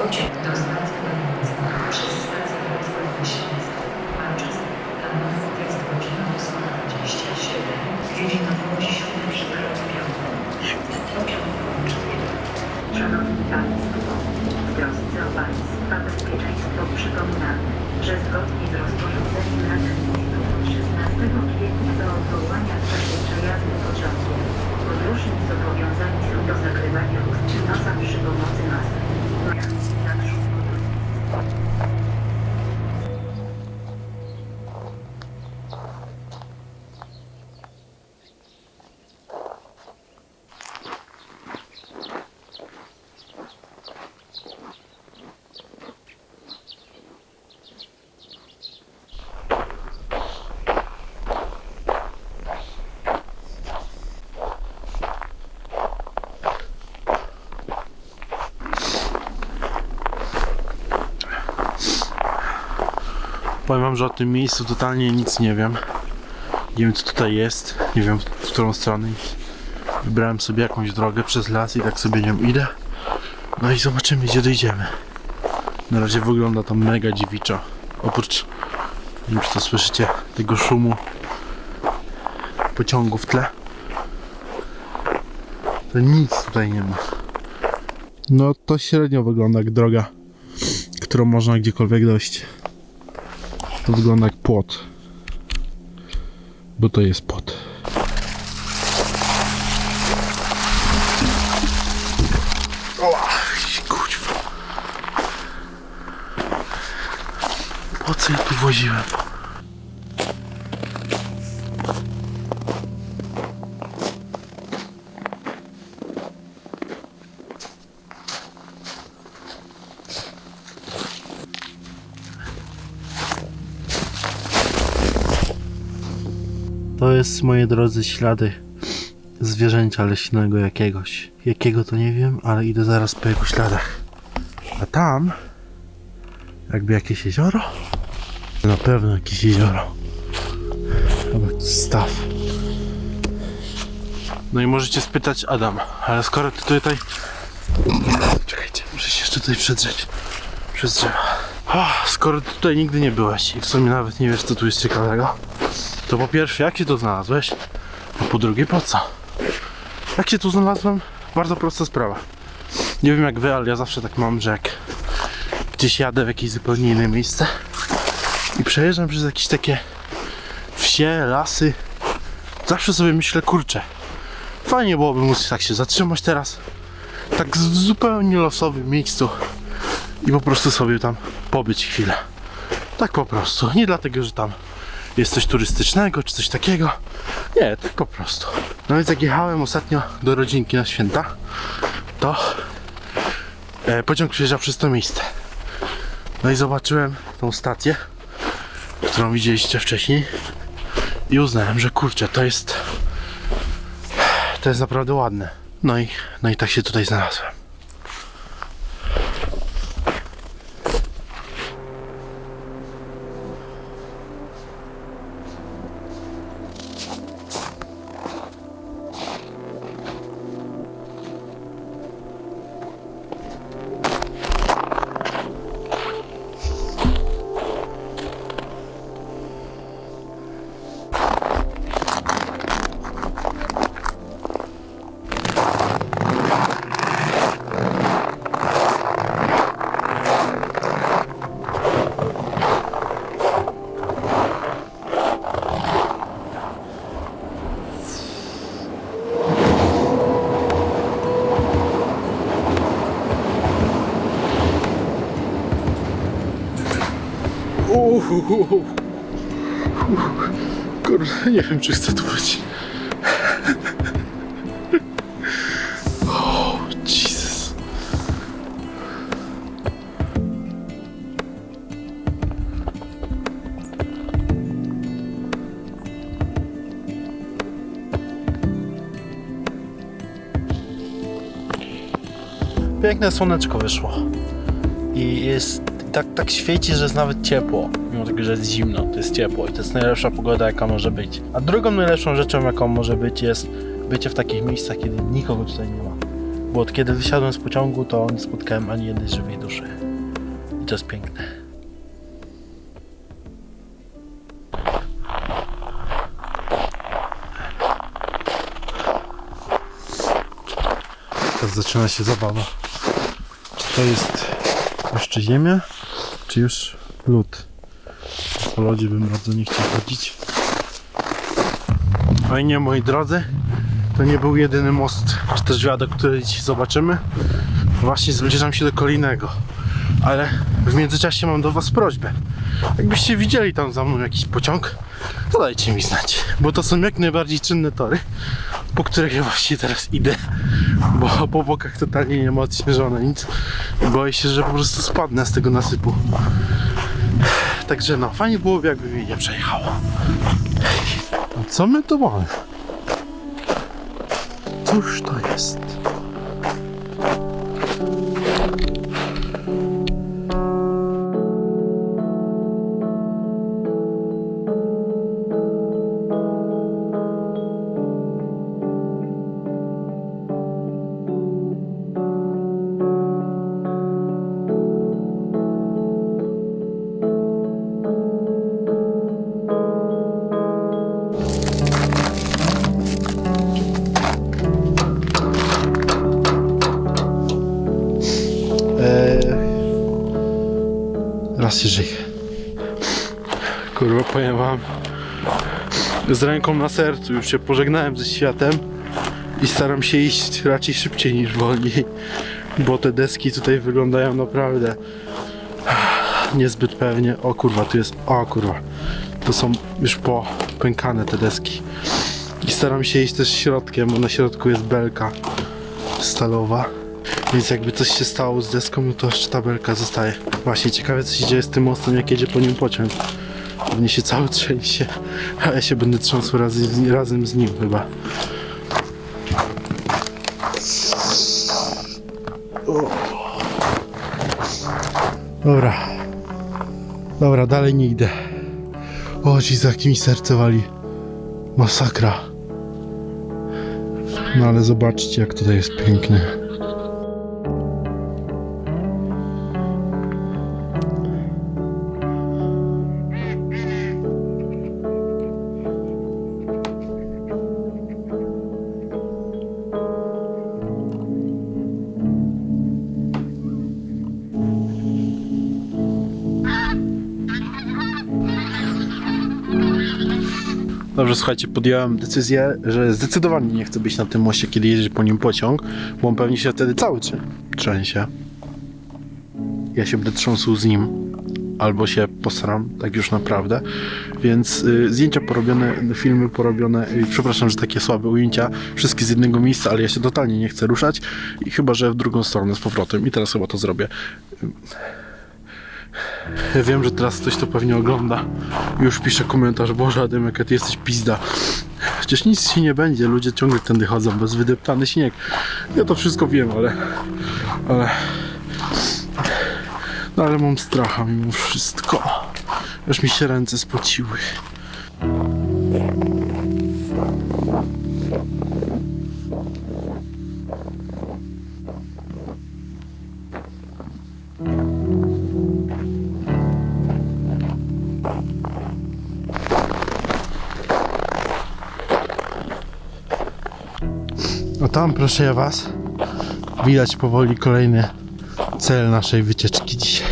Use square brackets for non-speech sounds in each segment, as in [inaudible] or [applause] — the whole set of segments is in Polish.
Pociąg do stacji Legnica przez stację Wrocław Myślińsk. Malczyc. Planowy jest godzina 8.27. Jedzie na Łodzi 7 przykład piątą. Pociąg łączny. Szanowni Państwo, w trosce o Państwa bezpieczeństwo przypominamy, że zgodnie z rozporządzeniem Rady Ministrów od 16 kwietnia do odwołania w czasie przejazdu pociągiem, podróżni zobowiązani są do zakrywania ust czy nosa przy pomocy maski. Thank you. Powiem wam, że o tym miejscu totalnie nic nie wiem. Nie wiem co tutaj jest, nie wiem w którą stronę. Wybrałem sobie jakąś drogę przez las i tak sobie nią idę. No i zobaczymy gdzie dojdziemy. Na razie wygląda to mega dziwiczo. Oprócz, nie wiem czy to słyszycie, tego szumu pociągu w tle. To nic tutaj nie ma. No to średnio wygląda jak droga, którą można gdziekolwiek dojść. To wygląda jak płot. Bo to jest płot. Oła, kurwa. Po co ja tu woziłem? To jest, moi drodzy, ślady zwierzęcia leśnego jakiegoś. Jakiego to nie wiem, ale idę zaraz po jego śladach. A tam jakby jakieś jezioro? Na pewno jakieś jezioro. Albo jakiś staw. No i możecie spytać Adam, ale skoro ty tutaj... Czekajcie, muszę się jeszcze tutaj przedrzeć. Przez drzewa. Skoro ty tutaj nigdy nie byłeś i w sumie nawet nie wiesz co tu jest ciekawego, to po pierwsze, jak się tu znalazłeś? A po drugie, po co? Jak się tu znalazłem? Bardzo prosta sprawa. Nie wiem jak wy, ale ja zawsze tak mam, że jak gdzieś jadę w jakieś zupełnie inne miejsce i przejeżdżam przez jakieś takie wsie, lasy, zawsze sobie myślę, kurczę, fajnie byłoby móc tak się zatrzymać teraz, tak w zupełnie losowym miejscu i po prostu sobie tam pobyć chwilę. Tak po prostu. Nie dlatego, że tam jest coś turystycznego czy coś takiego. Nie, tak po prostu. No więc jak jechałem ostatnio do rodzinki na święta, to e, pociąg przyjeżdżał przez to miejsce. No i zobaczyłem tą stację, którą widzieliście wcześniej i uznałem, że kurczę, to jest to jest naprawdę ładne. No i, no i tak się tutaj znalazłem. Kurde, nie wiem czy chcę tu być. O, Jesus. Piękne słoneczko wyszło. I jest tak, tak świeci, że jest nawet ciepło. Mimo tego, że jest zimno, to jest ciepło i to jest najlepsza pogoda, jaka może być. A drugą najlepszą rzeczą, jaką może być, jest bycie w takich miejscach, kiedy nikogo tutaj nie ma. Bo od kiedy wysiadłem z pociągu, to nie spotkałem ani jednej żywej duszy. I to jest piękne. Teraz zaczyna się zabawa. Czy to jest jeszcze ziemia, czy już lód? Po lodzie bym bardzo nie chciał chodzić. No i nie, moi drodzy, to nie był jedyny most, czy też wiadok, który dzisiaj zobaczymy. Właśnie zbliżam się do kolejnego. Ale w międzyczasie mam do Was prośbę. Jakbyście widzieli tam za mną jakiś pociąg, to dajcie mi znać. Bo to są jak najbardziej czynne tory, po których ja właśnie teraz idę. Bo po bokach totalnie nie ma odśnieżone nic. Boję się, że po prostu spadnę z tego nasypu. Także no, fajnie byłoby jakby mnie nie przejechało. A co my tu mamy? Cóż to jest? Raz się żyje. Kurwa, powiem wam. Z ręką na sercu już się pożegnałem ze światem i staram się iść raczej szybciej niż wolniej, bo te deski tutaj wyglądają naprawdę niezbyt pewnie. O kurwa, tu jest. O kurwa. To są już popękane te deski. I staram się iść też środkiem, bo na środku jest belka stalowa. Więc jakby coś się stało z deską, no to jeszcze ta belka zostaje. Właśnie ciekawe co się dzieje z tym mostem, jak jedzie po nim pociąg. Pewnie się cały trzęsie, [laughs] a ja się będę trząsł razem, razem z nim chyba. Dobra. Dobra, dalej nie idę. O, za jakimi serce wali. Masakra. No ale zobaczcie, jak tutaj jest pięknie. Dobrze, słuchajcie, podjąłem decyzję, że zdecydowanie nie chcę być na tym moście, kiedy jedzie po nim pociąg, bo on pewnie się wtedy cały trzę- trzęsie. Ja się będę trząsł z nim, albo się posram, tak już naprawdę. Więc y, zdjęcia porobione, filmy porobione, y, przepraszam, że takie słabe ujęcia, wszystkie z jednego miejsca, ale ja się totalnie nie chcę ruszać i chyba, że w drugą stronę z powrotem i teraz chyba to zrobię. [laughs] Wiem, że teraz ktoś to pewnie ogląda już pisze komentarz, Boże Ademek, ty jesteś pizda. Chociaż nic się nie będzie, ludzie ciągle tędy chodzą, bez wydeptany śnieg. Ja to wszystko wiem, ale... ale... No ale mam stracha mimo wszystko. Aż mi się ręce spociły. Tam, proszę ja was, widać powoli kolejny cel naszej wycieczki dzisiaj.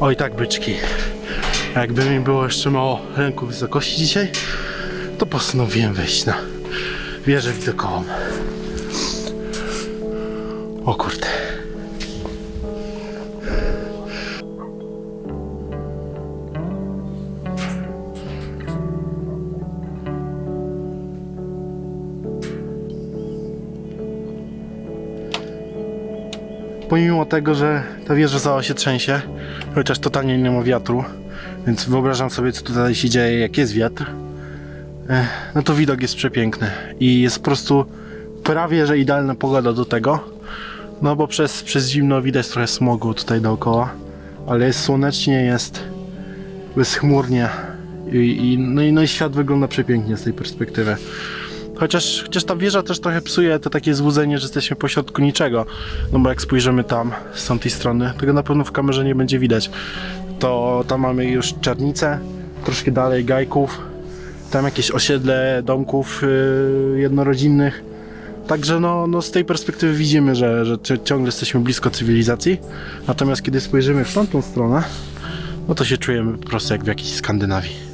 Oj tak, byczki. Jakby mi było jeszcze mało ręku wysokości dzisiaj, to postanowiłem wejść na wieżę widokową. O kurde. Pomimo tego, że ta wieża cała się trzęsie, chociaż totalnie nie ma wiatru, więc wyobrażam sobie, co tutaj się dzieje, jak jest wiatr, eh, no to widok jest przepiękny i jest po prostu prawie, że idealna pogoda do tego, no bo przez, przez zimno widać trochę smogu tutaj dookoła, ale jest słonecznie, jest, bezchmurnie i, i, no, i, no i świat wygląda przepięknie z tej perspektywy. Chociaż, chociaż ta wieża też trochę psuje to takie złudzenie, że jesteśmy pośrodku niczego. No bo jak spojrzymy tam, z tamtej strony, tego na pewno w kamerze nie będzie widać. To tam mamy już czarnicę, troszkę dalej gajków, tam jakieś osiedle domków yy, jednorodzinnych. Także no, no z tej perspektywy widzimy, że, że ci- ciągle jesteśmy blisko cywilizacji. Natomiast kiedy spojrzymy w tamtą stronę, no to się czujemy po prostu jak w jakiejś Skandynawii.